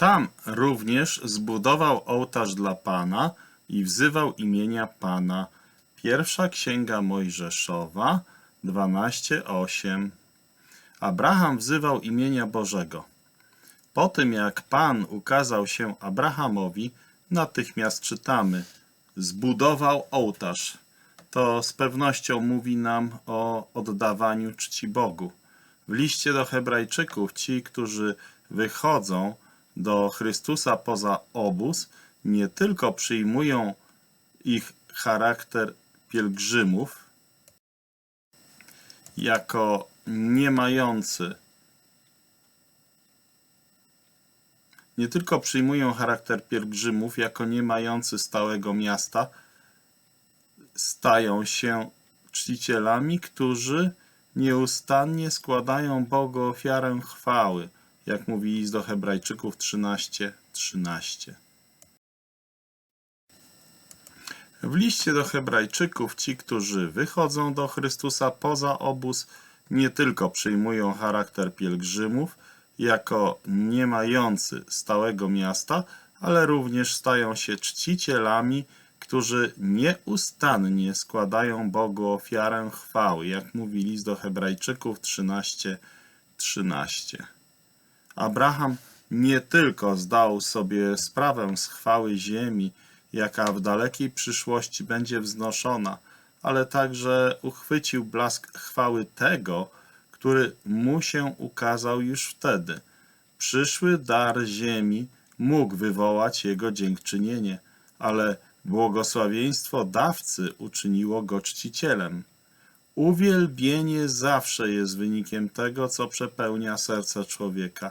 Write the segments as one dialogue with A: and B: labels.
A: Tam również zbudował ołtarz dla Pana i wzywał imienia Pana. Pierwsza księga Mojżeszowa 12:8. Abraham wzywał imienia Bożego. Po tym jak Pan ukazał się Abrahamowi, natychmiast czytamy: Zbudował ołtarz. To z pewnością mówi nam o oddawaniu czci Bogu. W liście do Hebrajczyków ci, którzy wychodzą do Chrystusa poza obóz, nie tylko przyjmują ich charakter pielgrzymów jako nie mający nie tylko przyjmują charakter pielgrzymów jako nie mający stałego miasta, stają się czcicielami, którzy nieustannie składają Bogu ofiarę chwały, jak mówi list do Hebrajczyków 13:13. 13. W liście do Hebrajczyków ci, którzy wychodzą do Chrystusa poza obóz, nie tylko przyjmują charakter pielgrzymów, jako nie mający stałego miasta, ale również stają się czcicielami, którzy nieustannie składają Bogu ofiarę chwały, jak mówi list do Hebrajczyków 13:13. 13. Abraham nie tylko zdał sobie sprawę z chwały ziemi, jaka w dalekiej przyszłości będzie wznoszona, ale także uchwycił blask chwały tego, który mu się ukazał już wtedy. Przyszły dar ziemi mógł wywołać jego dziękczynienie, ale błogosławieństwo dawcy uczyniło go czcicielem. Uwielbienie zawsze jest wynikiem tego, co przepełnia serce człowieka.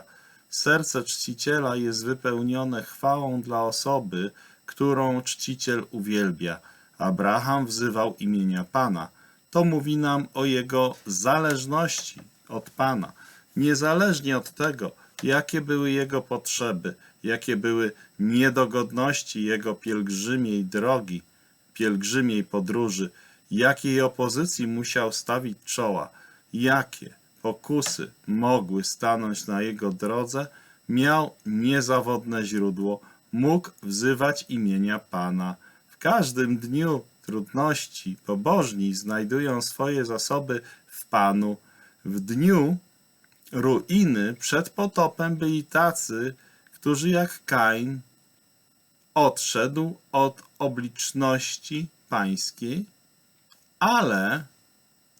A: Serce czciciela jest wypełnione chwałą dla osoby, którą czciciel uwielbia. Abraham wzywał imienia Pana. To mówi nam o jego zależności od Pana. Niezależnie od tego, jakie były jego potrzeby, jakie były niedogodności jego pielgrzymiej drogi, pielgrzymiej podróży, jakiej opozycji musiał stawić czoła, jakie pokusy mogły stanąć na jego drodze, miał niezawodne źródło, mógł wzywać imienia Pana. W każdym dniu trudności pobożni znajdują swoje zasoby w Panu. W dniu ruiny przed potopem byli tacy, którzy jak Kain odszedł od obliczności pańskiej, ale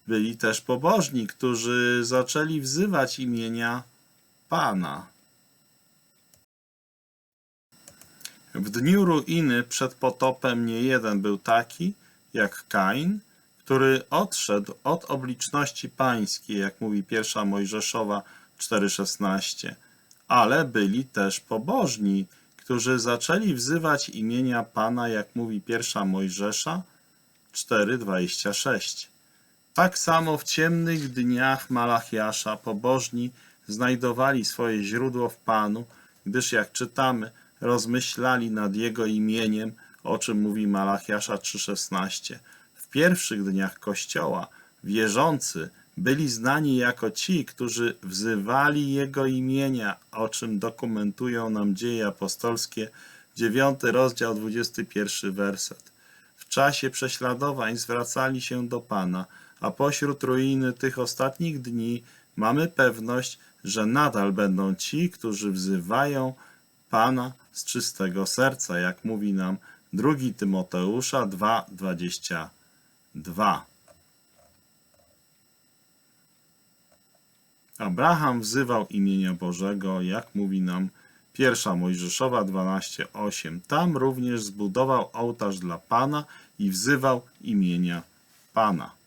A: byli też pobożni, którzy zaczęli wzywać imienia Pana. W dniu ruiny przed potopem nie jeden był taki, jak Kain, który odszedł od obliczności pańskiej, jak mówi pierwsza Mojżeszowa 4,16. Ale byli też pobożni, którzy zaczęli wzywać imienia Pana, jak mówi pierwsza Mojżesza 4,26. Tak samo w ciemnych dniach Malachiasza pobożni znajdowali swoje źródło w Panu, gdyż jak czytamy, rozmyślali nad Jego imieniem, o czym mówi Malachiasza 3,16. W pierwszych dniach Kościoła wierzący byli znani jako ci, którzy wzywali Jego imienia, o czym dokumentują nam dzieje apostolskie, 9 rozdział, 21 werset. Czasie prześladowań zwracali się do Pana, a pośród ruiny tych ostatnich dni mamy pewność, że nadal będą ci, którzy wzywają Pana z czystego serca, jak mówi nam 2 Tymoteusza 2:22. Abraham wzywał imienia Bożego, jak mówi nam 1 Mojżeszowa 12:8. Tam również zbudował ołtarz dla Pana i wzywał imienia Pana.